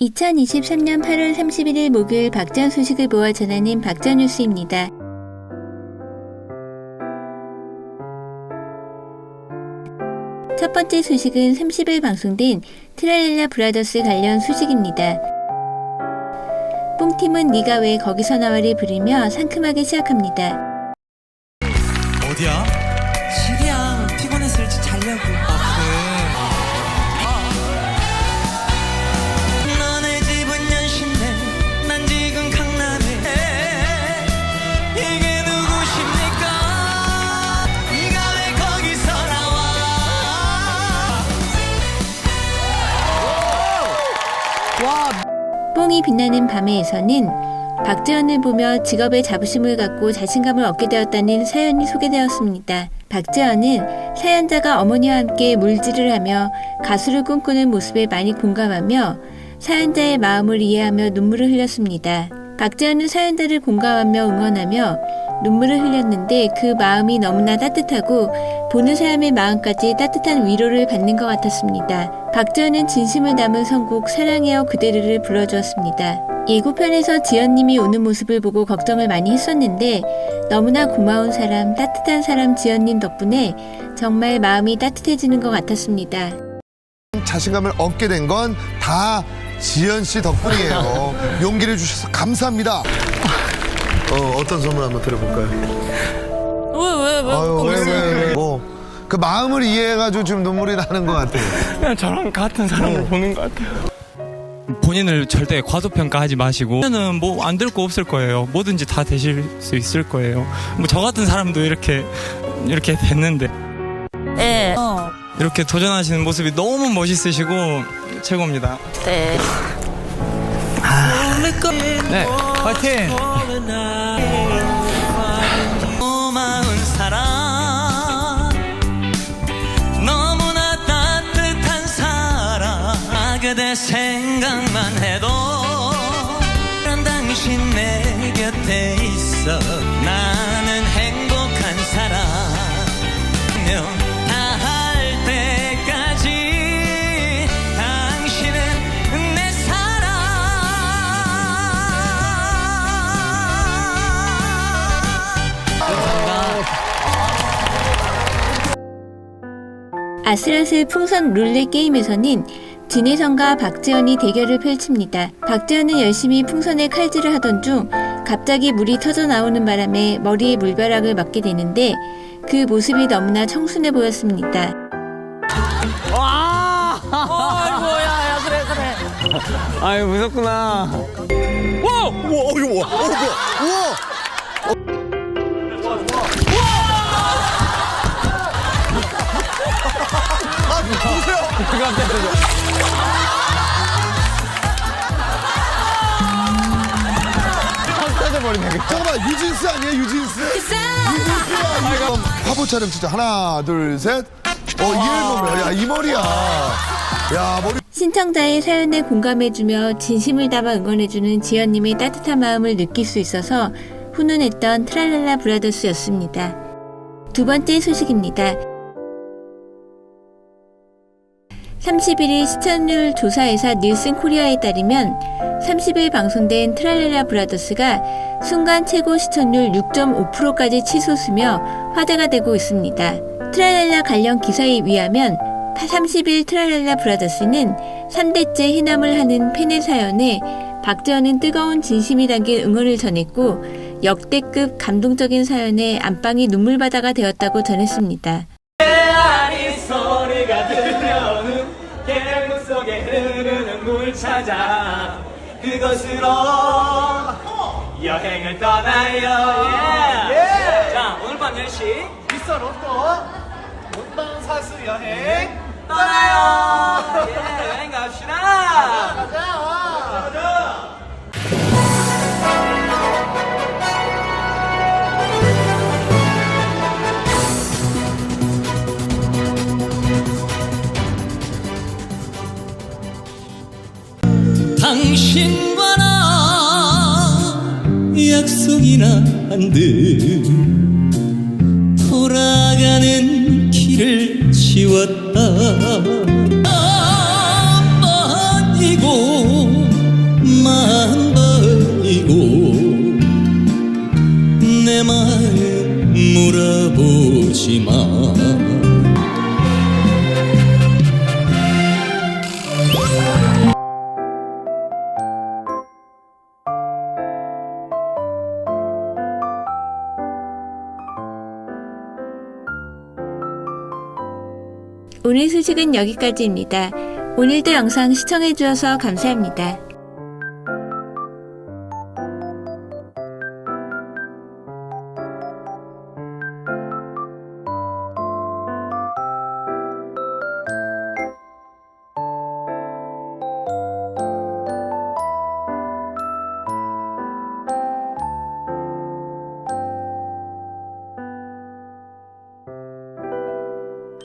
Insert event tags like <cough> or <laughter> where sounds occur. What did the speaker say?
2023년 8월 31일 목요일 박전 소식을 모아 전하는 박전 뉴스입니다. 첫 번째 소식은 30일 방송된 트랄렐라 브라더스 관련 소식입니다. 뽕팀은 네가 왜 거기서 나와를 부르며 상큼하게 시작합니다. 어디야? 집이야 피곤해서 일찍 자려고 너네 와 뽕이 빛나는 밤에에서는 박재현을 보며 직업의 자부심을 갖고 자신감을 얻게 되었다는 사연이 소개되었습니다. 박재현은 사연자가 어머니와 함께 물질을 하며 가수를 꿈꾸는 모습에 많이 공감하며 사연자의 마음을 이해하며 눈물을 흘렸습니다. 박재현은 사연자를 공감하며 응원하며 눈물을 흘렸는데 그 마음이 너무나 따뜻하고 보는 사람의 마음까지 따뜻한 위로를 받는 것 같았습니다. 박재현은 진심을 담은 선곡 사랑해요 그대를 불러주었습니다. 예고편에서 지연님이 우는 모습을 보고 걱정을 많이 했었는데 너무나 고마운 사람, 따뜻한 사람 지연님 덕분에 정말 마음이 따뜻해지는 것 같았습니다. 자신감을 얻게 된 건 다 지연 씨 덕분이에요. <laughs> 용기를 주셔서 감사합니다. 어, 어떤 선물 한번 들어볼까요? 왜 왜 왜 아유, 왜, 왜, 왜. 뭐, 그 마음을 이해해가지고 지금 눈물이 나는 것 같아요. 그냥 저랑 같은 사람을 보는 것 같아요. 본인을 절대 과소평가하지 마시고 저는 뭐 안 될 거 없을 거예요. 뭐든지 다 되실 수 있을 거예요. 뭐 저 같은 사람도 이렇게 이렇게 됐는데 네. 어, 이렇게 도전하시는 모습이 너무 멋있으시고 최고입니다. 네. 네, 사람 너무나 따뜻한 아 그대 생각만 해도 난 당신 내 곁에 있어. 나 아슬아슬 풍선 룰렛 게임에서는 진혜성과 박재현이 대결을 펼칩니다. 박재현은 열심히 풍선에 칼질을 하던 중 갑자기 물이 터져 나오는 바람에 머리에 물벼락을 맞게 되는데 그 모습이 너무나 청순해 보였습니다. 아유 무섭구나. 우와, 어, 이거 뭐, 어, 뭐, 우와! 보세요. 잠깐만, 유진스 아니에요, 유진스? 유진스야, 이거. 화보 촬영 진짜 하나, 둘, 셋. 어, 이 앨범이야. 야, 이 머리야. 야, 머리. 신청자의 사연에 공감해주며 진심을 담아 응원해주는 지연님의 따뜻한 마음을 느낄 수 있어서 훈훈했던 트랄랄라 브라더스였습니다. 두 번째 소식입니다. 31일 시청률 조사회사 닐슨 코리아에 따르면 30일 방송된 트랄랄라 브라더스가 순간 최고 시청률 6.5%까지 치솟으며 화제가 되고 있습니다. 트랄랄라 관련 기사에 의하면 30일 트랄랄라 브라더스는 3대째 해남을 하는 팬의 사연에 박재현은 뜨거운 진심이 담긴 응원을 전했고 역대급 감동적인 사연에 안방이 눈물바다가 되었다고 전했습니다. 찾아 그곳으로 여행을 떠나요. 예. 자 오늘 밤 10시. 비싼 로또. 못다운 사수 여행. 떠나요 당신과 나 약속이나 한 듯 돌아가는 길을 지웠다 오늘 소식은 여기까지입니다. 오늘도 영상 시청해주셔서 감사합니다.